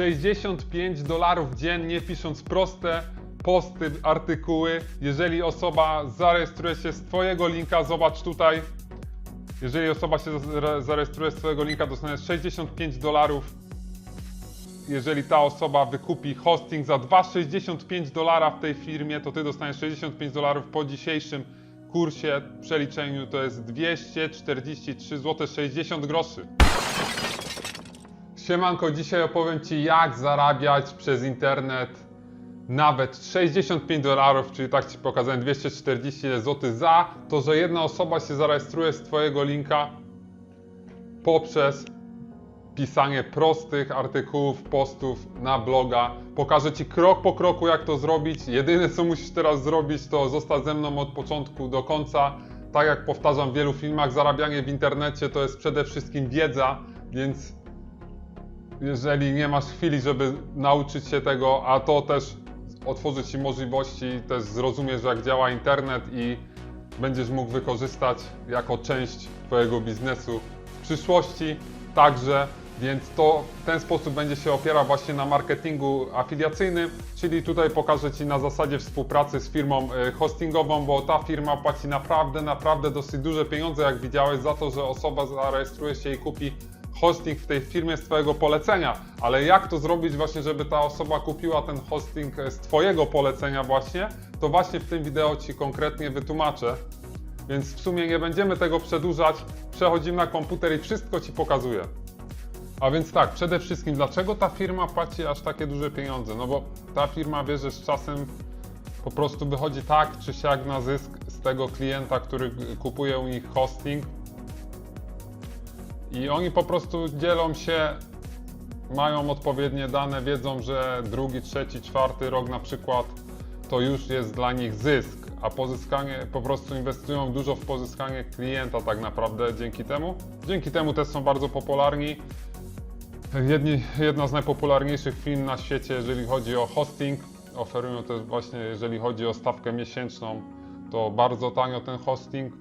65 dolarów dziennie pisząc proste posty, artykuły. Jeżeli osoba zarejestruje się z Twojego linka, zobacz tutaj. Jeżeli osoba się zare- zarejestruje z Twojego linka, dostaniesz 65 dolarów. Jeżeli ta osoba wykupi hosting za 2,65 dolara w tej firmie, to Ty dostaniesz 65 dolarów po dzisiejszym kursie, przeliczeniu to jest 243 zł 60 groszy. Siemanko, dzisiaj opowiem Ci jak zarabiać przez internet nawet 65 dolarów, czyli tak Ci pokazałem 240 zł za to, że jedna osoba się zarejestruje z Twojego linka poprzez pisanie prostych artykułów, postów na bloga. Pokażę Ci krok po kroku, jak to zrobić. Jedyne, co musisz teraz zrobić, to zostać ze mną od początku do końca. Tak jak powtarzam w wielu filmach, zarabianie w internecie to jest przede wszystkim wiedza, więc jeżeli nie masz chwili, żeby nauczyć się tego, a to też otworzy Ci możliwości, też zrozumiesz, jak działa internet i będziesz mógł wykorzystać jako część Twojego biznesu w przyszłości. Także, więc to w ten sposób będzie się opierał właśnie na marketingu afiliacyjnym, czyli tutaj pokażę Ci na zasadzie współpracy z firmą e, hostingową, bo ta firma płaci naprawdę, naprawdę dosyć duże pieniądze, jak widziałeś, za to, że osoba zarejestruje się i kupi hosting w tej firmie z Twojego polecenia, ale jak to zrobić właśnie, żeby ta osoba kupiła ten hosting z Twojego polecenia właśnie, to właśnie w tym wideo Ci konkretnie wytłumaczę. Więc w sumie nie będziemy tego przedłużać, przechodzimy na komputer i wszystko Ci pokazuję. A więc tak, przede wszystkim dlaczego ta firma płaci aż takie duże pieniądze? No bo ta firma wie, że z czasem po prostu wychodzi tak czy siak na zysk z tego klienta, który kupuje u nich hosting, i oni po prostu dzielą się, mają odpowiednie dane, wiedzą, że drugi, trzeci, czwarty rok na przykład to już jest dla nich zysk, a pozyskanie, po prostu inwestują dużo w pozyskanie klienta tak naprawdę dzięki temu. Dzięki temu też są bardzo popularni. Jedni, jedna z najpopularniejszych firm na świecie, jeżeli chodzi o hosting, oferują też właśnie, jeżeli chodzi o stawkę miesięczną, to bardzo tanio ten hosting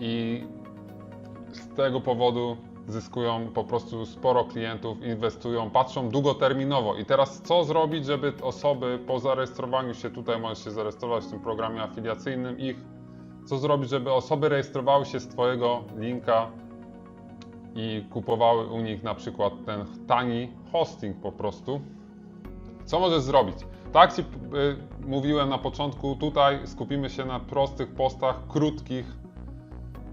i z tego powodu zyskują po prostu sporo klientów, inwestują, patrzą długoterminowo. I teraz co zrobić, żeby osoby po zarejestrowaniu się, tutaj możesz się zarejestrować w tym programie afiliacyjnym ich, co zrobić, żeby osoby rejestrowały się z Twojego linka i kupowały u nich na przykład ten tani hosting po prostu. Co możesz zrobić? Tak Ci y, mówiłem na początku, tutaj skupimy się na prostych postach, krótkich,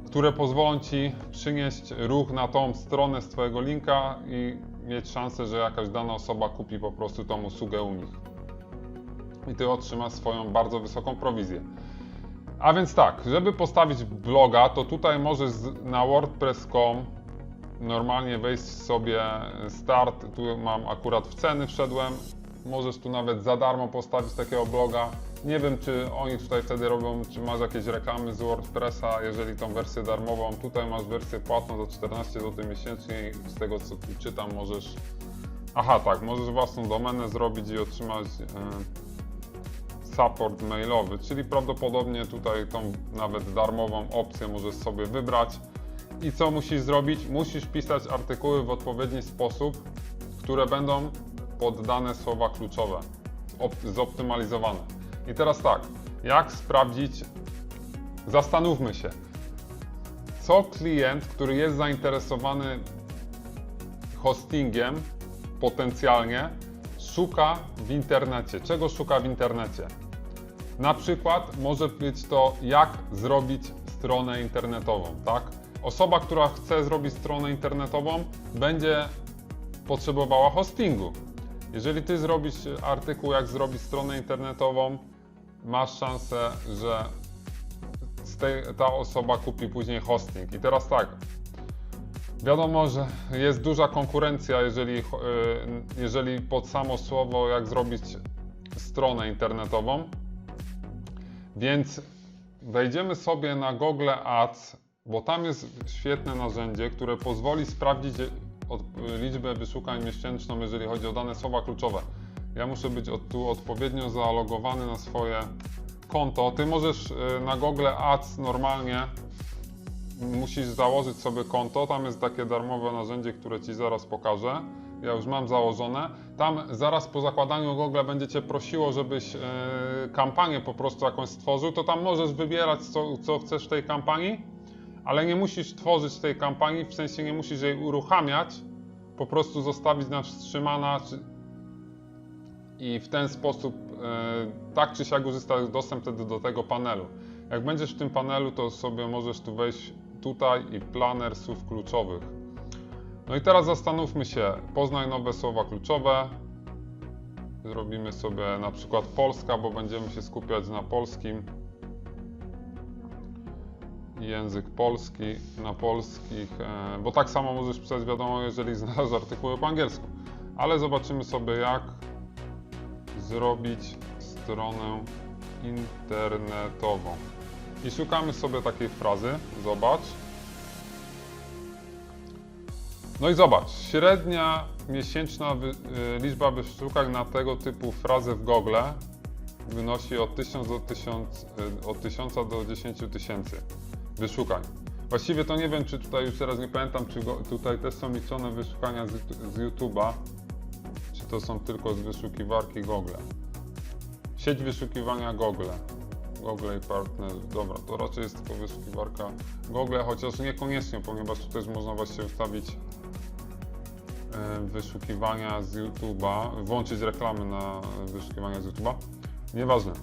które pozwolą Ci przynieść ruch na tą stronę z Twojego linka i mieć szansę, że jakaś dana osoba kupi po prostu tą usługę u nich. I Ty otrzymasz swoją bardzo wysoką prowizję. A więc tak, żeby postawić bloga, to tutaj możesz na wordpress.com normalnie wejść sobie start, tu mam akurat w ceny wszedłem, możesz tu nawet za darmo postawić takiego bloga. Nie wiem, czy oni tutaj wtedy robią, czy masz jakieś reklamy z WordPressa, jeżeli tą wersję darmową. Tutaj masz wersję płatną za 14 zł miesięcznie i z tego co tu czytam możesz... Aha, tak, możesz własną domenę zrobić i otrzymać e, support mailowy, czyli prawdopodobnie tutaj tą nawet darmową opcję możesz sobie wybrać. I co musisz zrobić? Musisz pisać artykuły w odpowiedni sposób, które będą poddane słowa kluczowe, op- zoptymalizowane. I teraz tak, jak sprawdzić? Zastanówmy się, co klient, który jest zainteresowany hostingiem potencjalnie, szuka w internecie. Czego szuka w internecie? Na przykład może być to, jak zrobić stronę internetową, tak? Osoba, która chce zrobić stronę internetową, będzie potrzebowała hostingu. Jeżeli ty zrobisz artykuł, jak zrobić stronę internetową, masz szansę, że tej, ta osoba kupi później hosting. I teraz tak, wiadomo, że jest duża konkurencja, jeżeli, y, jeżeli pod samo słowo, jak zrobić stronę internetową. Więc wejdziemy sobie na Google Ads, bo tam jest świetne narzędzie, które pozwoli sprawdzić liczbę wyszukań miesięczną, jeżeli chodzi o dane słowa kluczowe. Ja muszę być od, tu odpowiednio zalogowany na swoje konto. Ty możesz y, na Google Ads normalnie musisz założyć sobie konto. Tam jest takie darmowe narzędzie, które Ci zaraz pokażę. Ja już mam założone. Tam zaraz po zakładaniu Google będziecie prosiło, żebyś e, kampanię po prostu jakąś stworzył, to tam możesz wybierać, co, co chcesz w tej kampanii, ale nie musisz tworzyć tej kampanii, w sensie nie musisz jej uruchamiać, po prostu zostawić na wstrzymana. I w ten sposób e, tak czy siak uzyskasz dostęp wtedy do tego panelu. Jak będziesz w tym panelu, to sobie możesz tu wejść tutaj i planer słów kluczowych. No i teraz zastanówmy się, poznaj nowe słowa kluczowe. Zrobimy sobie na przykład Polska, bo będziemy się skupiać na polskim. Język polski, na polskich, e, bo tak samo możesz pisać wiadomo, jeżeli znasz artykuły po angielsku. Ale zobaczymy sobie, jak zrobić stronę internetową. I szukamy sobie takiej frazy. Zobacz. No i zobacz, średnia miesięczna wy, y, liczba wyszukań na tego typu frazę w Google wynosi od 1000 do 1000, y, od 1000 do 10 tysięcy wyszukań. Właściwie to nie wiem, czy tutaj już teraz nie pamiętam, czy go, tutaj też są liczone wyszukania z, z YouTube'a, to są tylko z wyszukiwarki Google. Sieć wyszukiwania Google. Google i Partner. Dobra, to raczej jest tylko wyszukiwarka Google, chociaż niekoniecznie, ponieważ tu też można właśnie ustawić e, wyszukiwania z YouTube'a, włączyć reklamy na wyszukiwania z YouTube'a. Nieważne.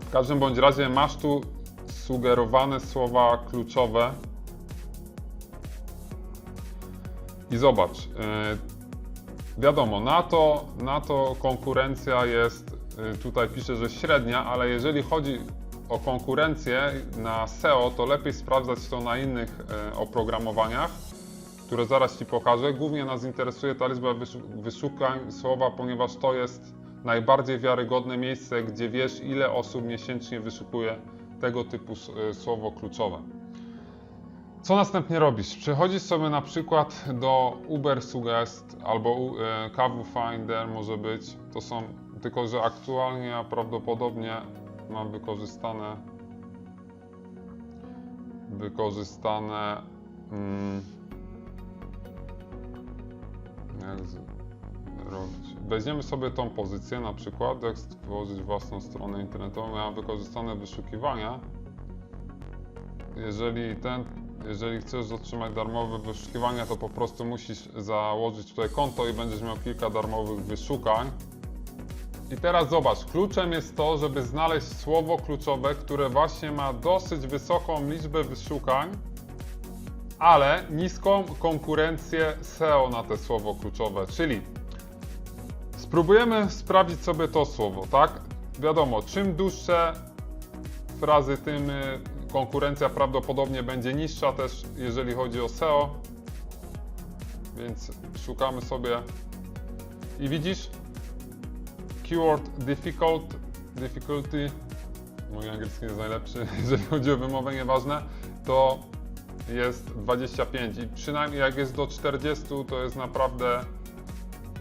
W każdym bądź razie masz tu sugerowane słowa kluczowe. I zobacz, e, wiadomo, na to, na to konkurencja jest, y, tutaj pisze, że średnia, ale jeżeli chodzi o konkurencję na SEO, to lepiej sprawdzać to na innych y, oprogramowaniach, które zaraz Ci pokażę. Głównie nas interesuje ta liczba wyszu- wyszukań słowa, ponieważ to jest najbardziej wiarygodne miejsce, gdzie wiesz, ile osób miesięcznie wyszukuje tego typu y, słowo kluczowe. Co następnie robisz? Przechodzisz sobie na przykład do Uber Suggest albo u- e, Kawu Finder może być. To są, tylko że aktualnie ja prawdopodobnie mam wykorzystane wykorzystane mm, jak z, robić? Weźmiemy sobie tą pozycję na przykład, jak stworzyć własną stronę internetową. Ja mam wykorzystane wyszukiwania jeżeli ten, jeżeli chcesz otrzymać darmowe wyszukiwania, to po prostu musisz założyć tutaj konto i będziesz miał kilka darmowych wyszukań. I teraz zobacz, kluczem jest to, żeby znaleźć słowo kluczowe, które właśnie ma dosyć wysoką liczbę wyszukań, ale niską konkurencję SEO na te słowo kluczowe, czyli spróbujemy sprawdzić sobie to słowo, tak? Wiadomo, czym dłuższe frazy, tym konkurencja prawdopodobnie będzie niższa też, jeżeli chodzi o SEO. Więc szukamy sobie i widzisz keyword difficult, difficulty, mój angielski jest najlepszy, jeżeli chodzi o wymowę, nieważne, to jest 25 i przynajmniej jak jest do 40, to jest naprawdę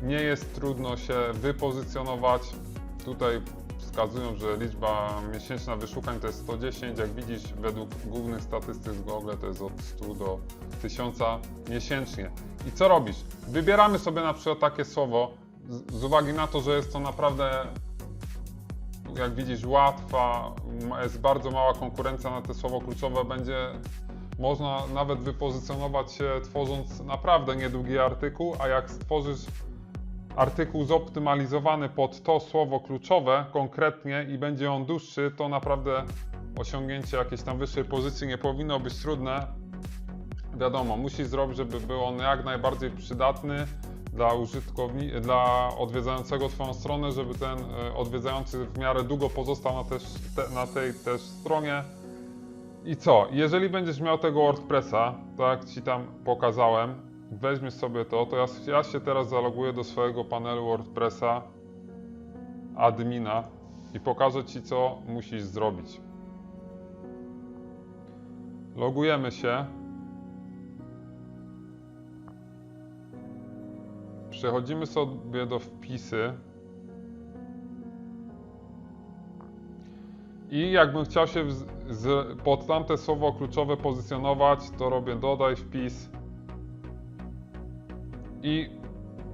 nie jest trudno się wypozycjonować. Tutaj wskazują, że liczba miesięczna wyszukań to jest 110. Jak widzisz, według głównych statystyk z Google to jest od 100 do 1000 miesięcznie. I co robisz? Wybieramy sobie na przykład takie słowo z, uwagi na to, że jest to naprawdę jak widzisz, łatwa, jest bardzo mała konkurencja na te słowo kluczowe, będzie można nawet wypozycjonować się tworząc naprawdę niedługi artykuł, a jak stworzysz artykuł zoptymalizowany pod to słowo kluczowe konkretnie i będzie on dłuższy, to naprawdę osiągnięcie jakiejś tam wyższej pozycji nie powinno być trudne. Wiadomo, musi zrobić, żeby był on jak najbardziej przydatny dla użytkownika, dla odwiedzającego Twoją stronę, żeby ten e, odwiedzający w miarę długo pozostał na, też, te, na tej też stronie. I co? Jeżeli będziesz miał tego WordPressa, tak jak Ci tam pokazałem, weźmiesz sobie to, to ja, ja się teraz zaloguję do swojego panelu WordPressa, admina i pokażę Ci, co musisz zrobić. Logujemy się. Przechodzimy sobie do wpisy. I jakbym chciał się pod tamte słowo kluczowe pozycjonować, to robię dodaj wpis. I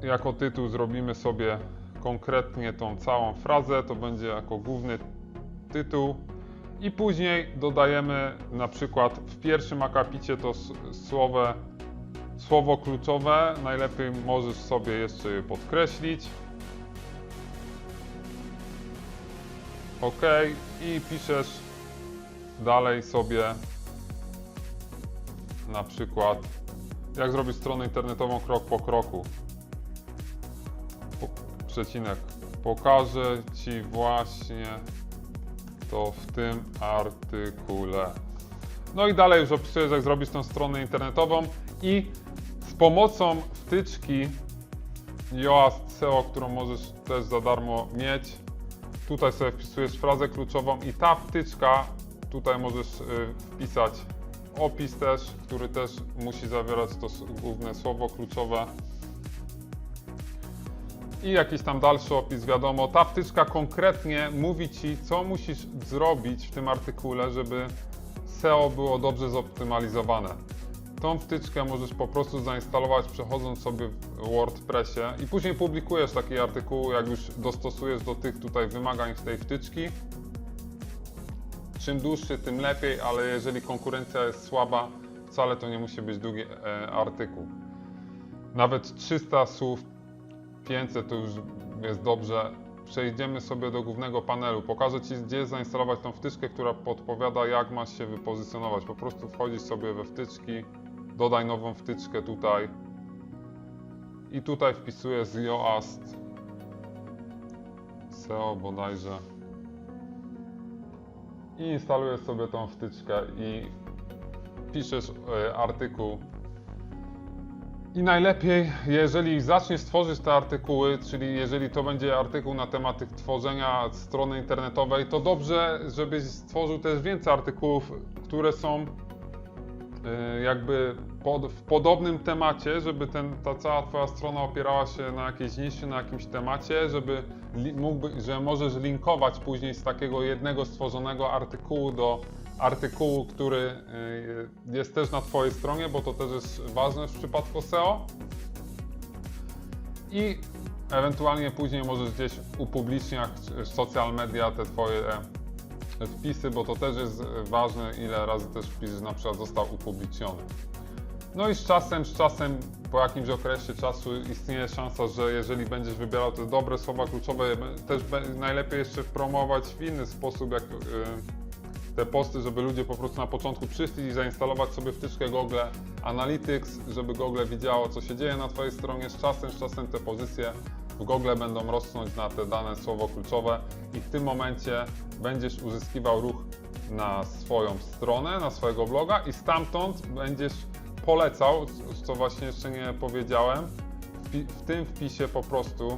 jako tytuł zrobimy sobie konkretnie tą całą frazę, to będzie jako główny tytuł. I później dodajemy na przykład w pierwszym akapicie to słowo, słowo kluczowe. Najlepiej możesz sobie jeszcze je podkreślić. OK i piszesz dalej sobie na przykład jak zrobić stronę internetową krok po kroku. Po, przecinek. Pokażę Ci właśnie to w tym artykule. No i dalej już opisujesz, jak zrobić tą stronę internetową i z pomocą wtyczki Yoast SEO, którą możesz też za darmo mieć, tutaj sobie wpisujesz frazę kluczową i ta wtyczka, tutaj możesz y, wpisać opis też, który też musi zawierać to główne słowo kluczowe i jakiś tam dalszy opis, wiadomo. Ta wtyczka konkretnie mówi Ci, co musisz zrobić w tym artykule, żeby SEO było dobrze zoptymalizowane. Tą wtyczkę możesz po prostu zainstalować przechodząc sobie w WordPressie i później publikujesz taki artykuł, jak już dostosujesz do tych tutaj wymagań z tej wtyczki. Czym dłuższy, tym lepiej, ale jeżeli konkurencja jest słaba, wcale to nie musi być długi e, artykuł. Nawet 300 słów 500 to już jest dobrze. Przejdziemy sobie do głównego panelu. Pokażę Ci, gdzie zainstalować tą wtyczkę, która podpowiada, jak masz się wypozycjonować. Po prostu wchodzisz sobie we wtyczki, dodaj nową wtyczkę tutaj i tutaj wpisujesz Yoast SEO bodajże i instalujesz sobie tą wtyczkę i piszesz e, artykuł. I najlepiej, jeżeli zaczniesz tworzyć te artykuły, czyli jeżeli to będzie artykuł na temat tworzenia strony internetowej, to dobrze, żebyś stworzył też więcej artykułów, które są y, jakby pod, w podobnym temacie, żeby ten, ta cała Twoja strona opierała się na jakiejś niszy, na jakimś temacie, żeby li, mógłby, że możesz linkować później z takiego jednego stworzonego artykułu do artykułu, który y, jest też na Twojej stronie, bo to też jest ważne w przypadku SEO. I ewentualnie później możesz gdzieś upubliczniać w social media te Twoje wpisy, bo to też jest ważne, ile razy też wpis na przykład został upubliczniony. No i z czasem, z czasem, po jakimś okresie czasu istnieje szansa, że jeżeli będziesz wybierał te dobre słowa kluczowe, też najlepiej jeszcze promować w inny sposób, jak y, te posty, żeby ludzie po prostu na początku przyszli i zainstalować sobie wtyczkę Google Analytics, żeby Google widziało, co się dzieje na Twojej stronie. Z czasem, z czasem te pozycje w Google będą rosnąć na te dane słowo kluczowe i w tym momencie będziesz uzyskiwał ruch na swoją stronę, na swojego bloga i stamtąd będziesz polecał, co właśnie jeszcze nie powiedziałem, w, tym wpisie po prostu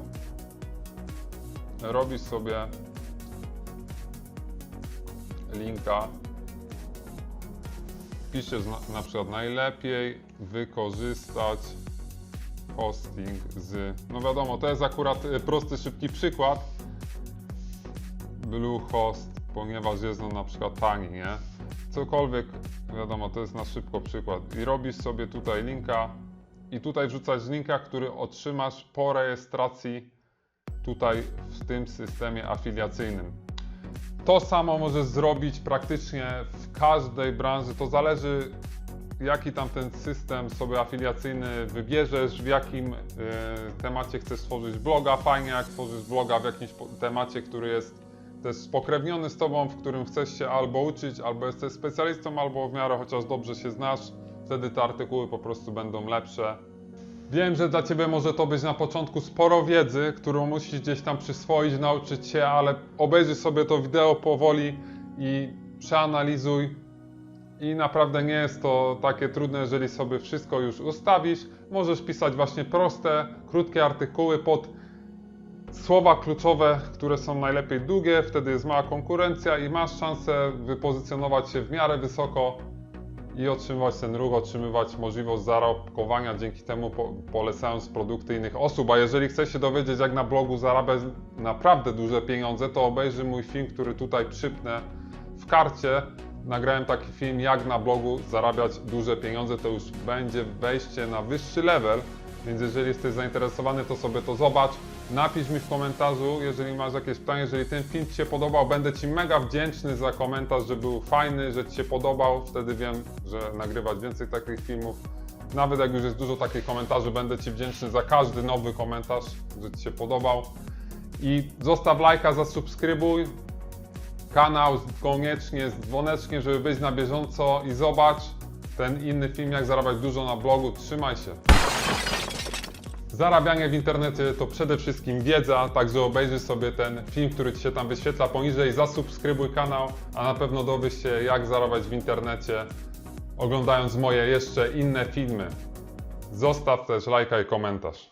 robisz sobie linka, piszesz na, na przykład najlepiej wykorzystać hosting z, no wiadomo, to jest akurat y, prosty, szybki przykład, Bluehost, ponieważ jest on na przykład tani, nie? Cokolwiek, wiadomo, to jest na szybko przykład. I robisz sobie tutaj linka i tutaj wrzucać linka, który otrzymasz po rejestracji tutaj w tym systemie afiliacyjnym. To samo możesz zrobić praktycznie w każdej branży. To zależy, jaki tam ten system sobie afiliacyjny wybierzesz, w jakim y, temacie chcesz stworzyć bloga. Fajnie, jak tworzysz bloga w jakimś temacie, który jest też spokrewniony z tobą, w którym chcesz się albo uczyć, albo jesteś specjalistą, albo w miarę chociaż dobrze się znasz. Wtedy te artykuły po prostu będą lepsze. Wiem, że dla Ciebie może to być na początku sporo wiedzy, którą musisz gdzieś tam przyswoić, nauczyć się, ale obejrzyj sobie to wideo powoli i przeanalizuj. I naprawdę nie jest to takie trudne, jeżeli sobie wszystko już ustawisz. Możesz pisać właśnie proste, krótkie artykuły pod słowa kluczowe, które są najlepiej długie, wtedy jest mała konkurencja i masz szansę wypozycjonować się w miarę wysoko i otrzymywać ten ruch, otrzymywać możliwość zarobkowania dzięki temu po, polecając produkty innych osób. A jeżeli chcesz się dowiedzieć, jak na blogu zarabiać naprawdę duże pieniądze, to obejrzyj mój film, który tutaj przypnę w karcie. Nagrałem taki film, jak na blogu zarabiać duże pieniądze. To już będzie wejście na wyższy level, Więc jeżeli jesteś zainteresowany, to sobie to zobacz. Napisz mi w komentarzu, jeżeli masz jakieś pytanie, jeżeli ten film Ci się podobał, będę Ci mega wdzięczny za komentarz, że był fajny, że Ci się podobał. Wtedy wiem, że nagrywać więcej takich filmów. Nawet jak już jest dużo takich komentarzy, będę Ci wdzięczny za każdy nowy komentarz, że Ci się podobał. I zostaw lajka, zasubskrybuj kanał koniecznie z dzwoneczkiem, żeby być na bieżąco i zobacz ten inny film, jak zarabiać dużo na blogu. Trzymaj się. Zarabianie w internecie to przede wszystkim wiedza, także obejrzyj sobie ten film, który Ci się tam wyświetla poniżej, zasubskrybuj kanał, a na pewno dowiesz się, jak zarabiać w internecie, oglądając moje jeszcze inne filmy. Zostaw też lajka i komentarz.